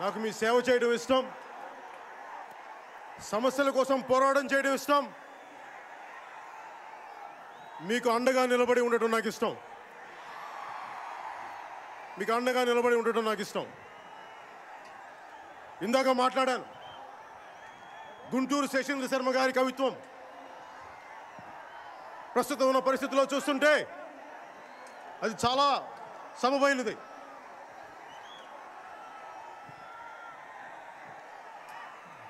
నాకు మీ సేవ చేయడం ఇష్టం. సమస్యల కోసం పోరాటం చేయడం ఇష్టం. మీకు అండగా నిలబడి ఉండటం నాకు ఇష్టం. మీకు అండగా నిలబడి ఉండటం నాకు ఇష్టం. ఇందాక మాట్లాడాను. గుంటూరు శశీంద్ర శర్మ గారి కవిత్వం. ప్రస్తుతం ఉన్న పరిస్థితుల్లో చూస్తుంటే అది చాలా సమమైనది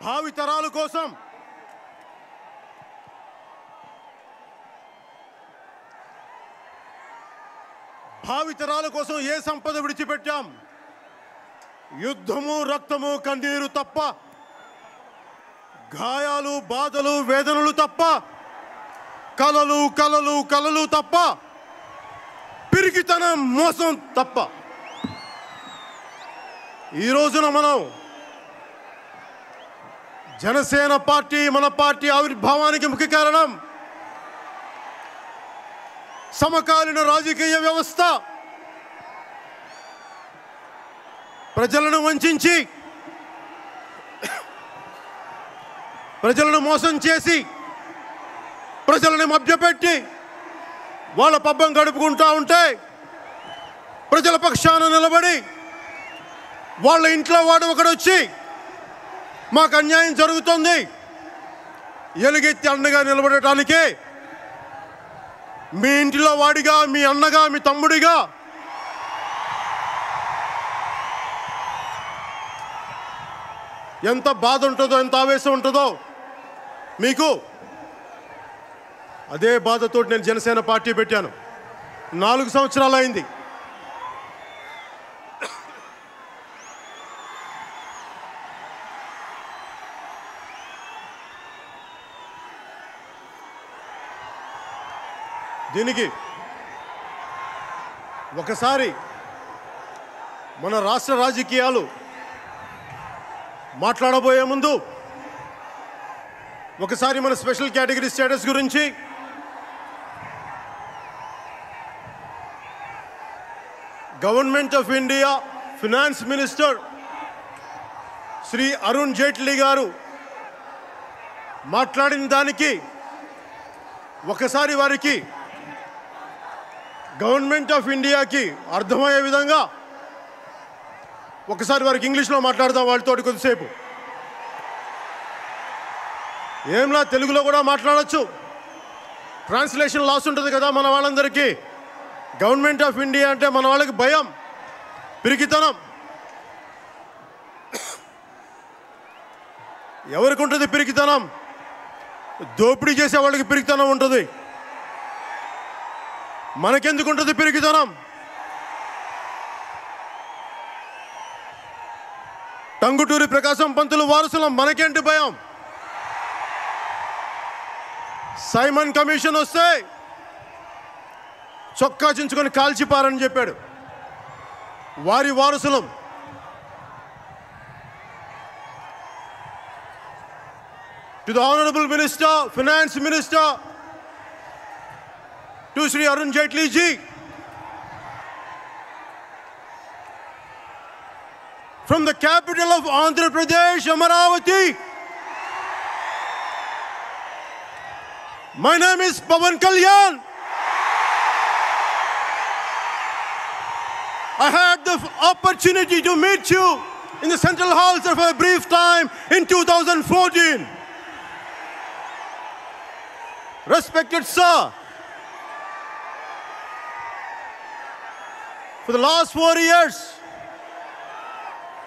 భావి తరాల కోసం భావి తరాల కోసం ఏ సంపద విడిచిపెట్టాం? యుద్ధము రక్తము కన్నీరు తప్ప గాయాలు బాధలు వేదనలు తప్ప కలలు కలలు కలలు తప్ప పిరికితనం మోసం తప్ప. ఈ రోజున మనం జనసేన పార్టీ మన పార్టీ ఆవిర్భావానికి ముఖ్య కారణం సమకాలీన రాజకీయ వ్యవస్థ. ప్రజలను వంచి ప్రజలను మోసం చేసి ప్రజలని మభ్యపెట్టి వాళ్ళ పబ్బం గడుపుకుంటూ ఉంటే ప్రజల పక్షాన నిలబడి వాళ్ళ ఇంట్లో వాడు ఒకడొచ్చి మాకు అన్యాయం జరుగుతుంది. ఎలుగెత్తి అండగా నిలబడటానికి మీ ఇంటిలో వాడిగా మీ అన్నగా మీ తమ్ముడిగా ఎంత బాధ ఉంటుందో ఎంత ఆవేశం ఉంటుందో మీకు అదే బాధతో నేను జనసేన పార్టీ పెట్టాను. నాలుగు సంవత్సరాలు అయింది. దీనికి ఒకసారి మన రాష్ట్ర రాజకీయాలు మాట్లాడబోయే ముందు ఒకసారి మన స్పెషల్ కేటగిరీ స్టేటస్ గురించి government of India finance minister Shri Arun Jaitley గారు మాట్లాడిన దానికి ఒకసారి వారికి గవర్నమెంట్ ఆఫ్ ఇండియాకి అర్థమయ్యే విధంగా ఒకసారి వారికి ఇంగ్లీష్లో మాట్లాడదాం వాళ్ళతో కొద్దిసేపు. ఏంలా తెలుగులో కూడా మాట్లాడచ్చు. ట్రాన్స్లేషన్ లాస్ ఉంటుంది కదా మన వాళ్ళందరికీ. గవర్నమెంట్ ఆఫ్ ఇండియా అంటే మన వాళ్ళకి భయం పిరికితనం. ఎవరికి ఉంటుంది పిరికితనం? దోపిడీ చేసే వాళ్ళకి పిరికితనం ఉంటుంది. మనకెందుకు ఉంటుంది పిరికితనం? టంగుటూరి ప్రకాశం పంతులు వారసులం మనకేంటి భయం? సైమన్ కమిషన్ వస్తే చొక్కా చించుకొని కాల్చిపారని చెప్పాడు. వారి వారసులం. To the honourable minister finance minister to Shri Arun Jaitley ji from the capital of Andhra Pradesh Amaravati my name is Pawan Kalyan the opportunity to meet you in the Central Hall for a brief time in 2014. Respected sir, for the last four years,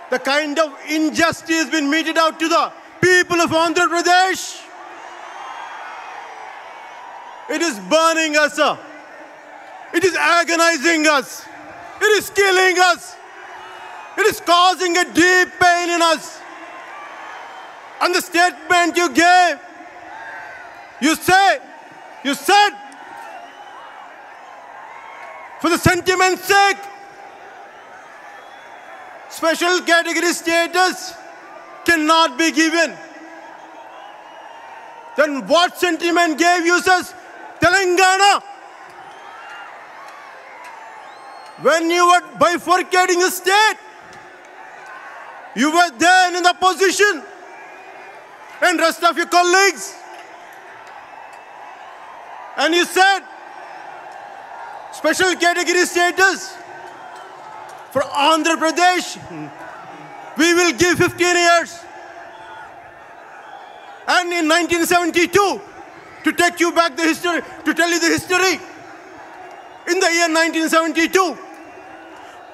the kind of injustice has been meted out to the people of Andhra Pradesh. It is burning us. sir. It is agonizing us. It is killing us. It is causing a deep pain in us. And the statement you gave, you say, you said, for the sentiment's sake, special category status cannot be given. Then what sentiment gave you such Telangana. When you were bifurcating the state, you were there in the opposition and rest of your colleagues. And you said, special category status for Andhra Pradesh, we will give 15 years. And in 1972, to take you back the history, to tell you the history, in the year 1972,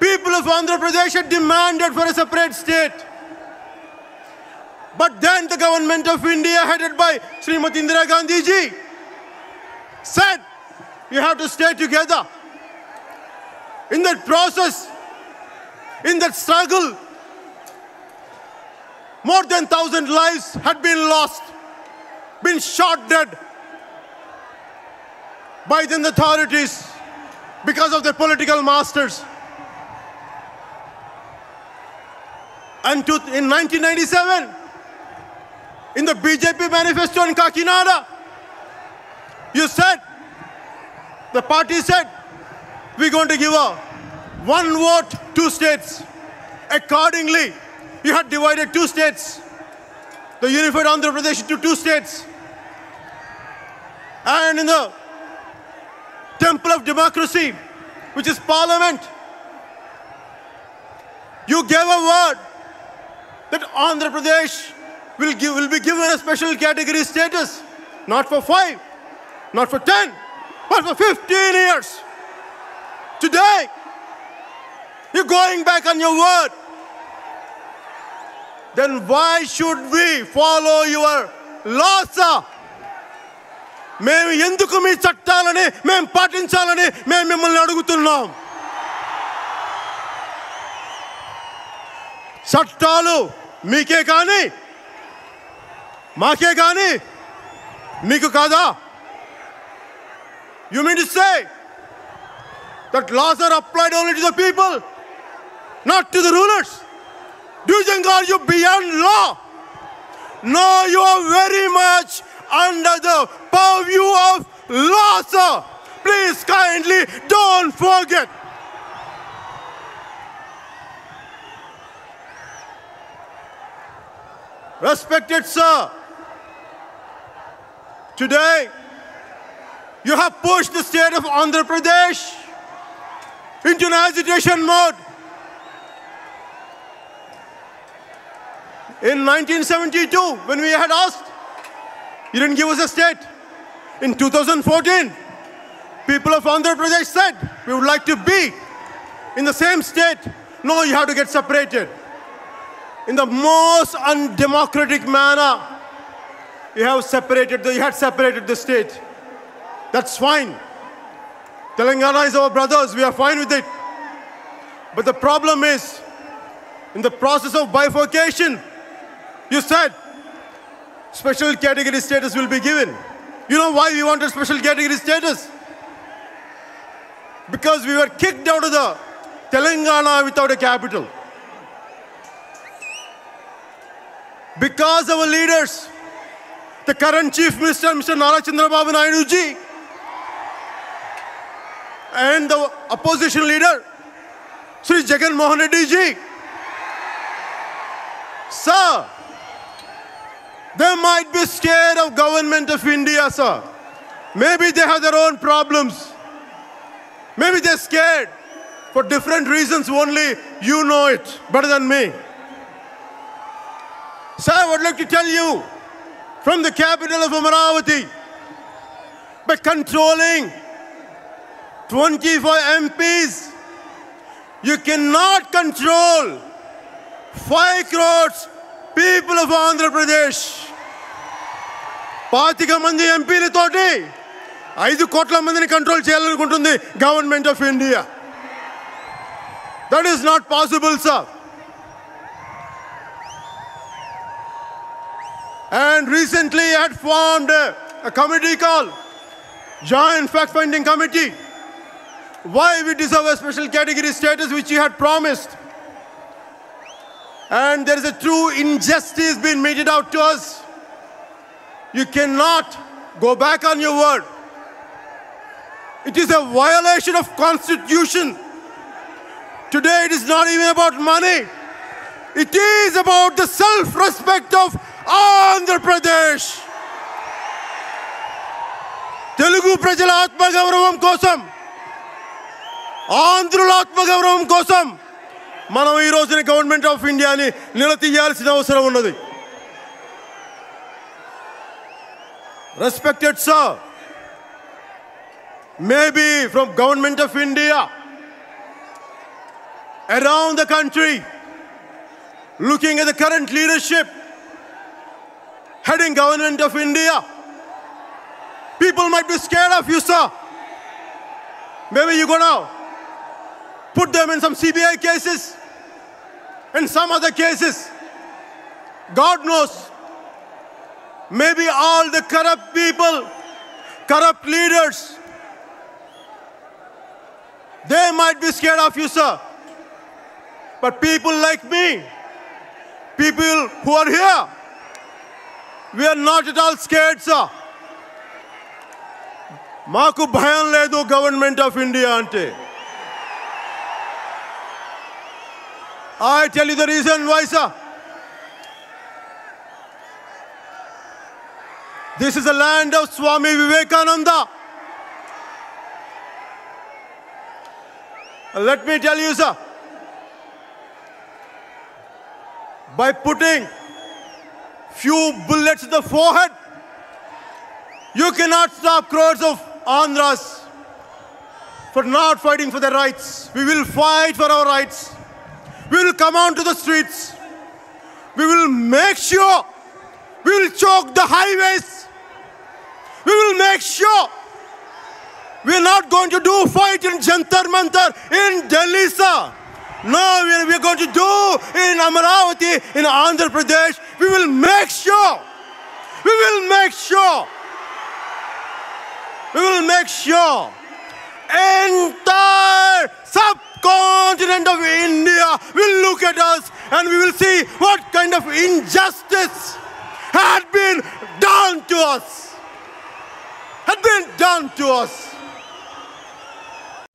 people of Andhra Pradesh had demanded for a separate state. But then the government of India, headed by Srimati Indira Gandhi ji, said, you have to stay together. In that process, in that struggle, more than thousand lives had been lost, been shot dead by the authorities because of their political masters. And to, in 1997, in the BJP manifesto in Kakinada, you said, the party said, we're going to give a one vote, two states. Accordingly, you had divided two states, the unified Andhra Pradesh into two states. And in the temple of democracy, which is parliament, you gave a word that Andhra Pradesh will, give, will be given a special category status, not for five, not for 10, but for 15 years. Today, you're going back on your word. Then why should we follow your laws? sir? మేము ఎందుకు మీ చట్టాలని మేము పాటించాలని మేము మిమ్మల్ని అడుగుతున్నాం చట్టాలు మీకే కానీ మాకే కానీ మీకు కాదా you mean to say that laws are applied only to the people not to the rulers do you think are you beyond law No, you are very much under the purview of law, sir. Please kindly don't forget. Respected sir, today you have pushed the state of Andhra Pradesh into an agitation mode. In 1972, when we had asked, you didn't give us a state. In 2014, people of Andhra Pradesh said, we would like to be in the same state. No, you have to get separated. In the most undemocratic manner, you have separated, the, you had separated the state. That's fine. Telangana is our brothers, we are fine with it. But the problem is, in the process of bifurcation, you said special category status will be given. You know why we wanted special category status? Because we were kicked out of the Telangana without a capital. Because our leaders, the current Chief Minister, Mr. Nara Chandrababu Naidu ji, and the opposition leader, Sri Jagan Mohan Reddy ji, sir, they might be scared of government of India, sir. Maybe they have their own problems. Maybe they're scared for different reasons only you know it better than me. Sir, I would like to tell you from the capital of Amaravati, by controlling 24 MPs, you cannot control 5 crores people of Andhra Pradesh. పాతిక మంది ఎంపీలతోటి ఐదు కోట్ల మందిని control చేయాలనుకుంటుంది government of India that is not possible sir And recently had formed a, a committee called Joint Fact Finding Committee. Why we deserve a special category status which you had promised. And there is a true injustice being meted out to us. You cannot go back on your word. It is a violation of constitution. Today it is not even about money. It is about the self-respect of Andhra Pradesh. Telugu ప్రజల ఆత్మగౌరవం కోసం ఆంధ్రుల ఆత్మగౌరవం కోసం మనం ఈ రోజున government of ఇండియాని నిలదీయాల్సిన అవసరం ఉన్నది respected sir maybe from government of India around the country looking at the current leadership heading government of india. People might be scared of you sir. Maybe you're gonna put them in some cbi cases. In some other cases. God knows. Maybe all the corrupt people corrupt leaders they might be scared of you sir. But people like me, people who are here, we are not at all scared, sir. మాకు భయం లేదు government of India అంటే I tell you the reason why sir this is the land of Swami Vivekananda let me tell you sir by putting few bullets in the forehead. You cannot stop crores of Andhras for not fighting for their rights. We will fight for our rights. We will come on to the streets. We will make sure we will choke the highways. We will make sure we are not going to do fight in Jantar Mantar in Delhi, sir. No, we are, we are going to do in Amaravati, in Andhra Pradesh. We will make sure. We will make sure. We will make sure. Entire subcontinent of India will look at us and we will see what kind of injustice had been done to us. Had been done to us.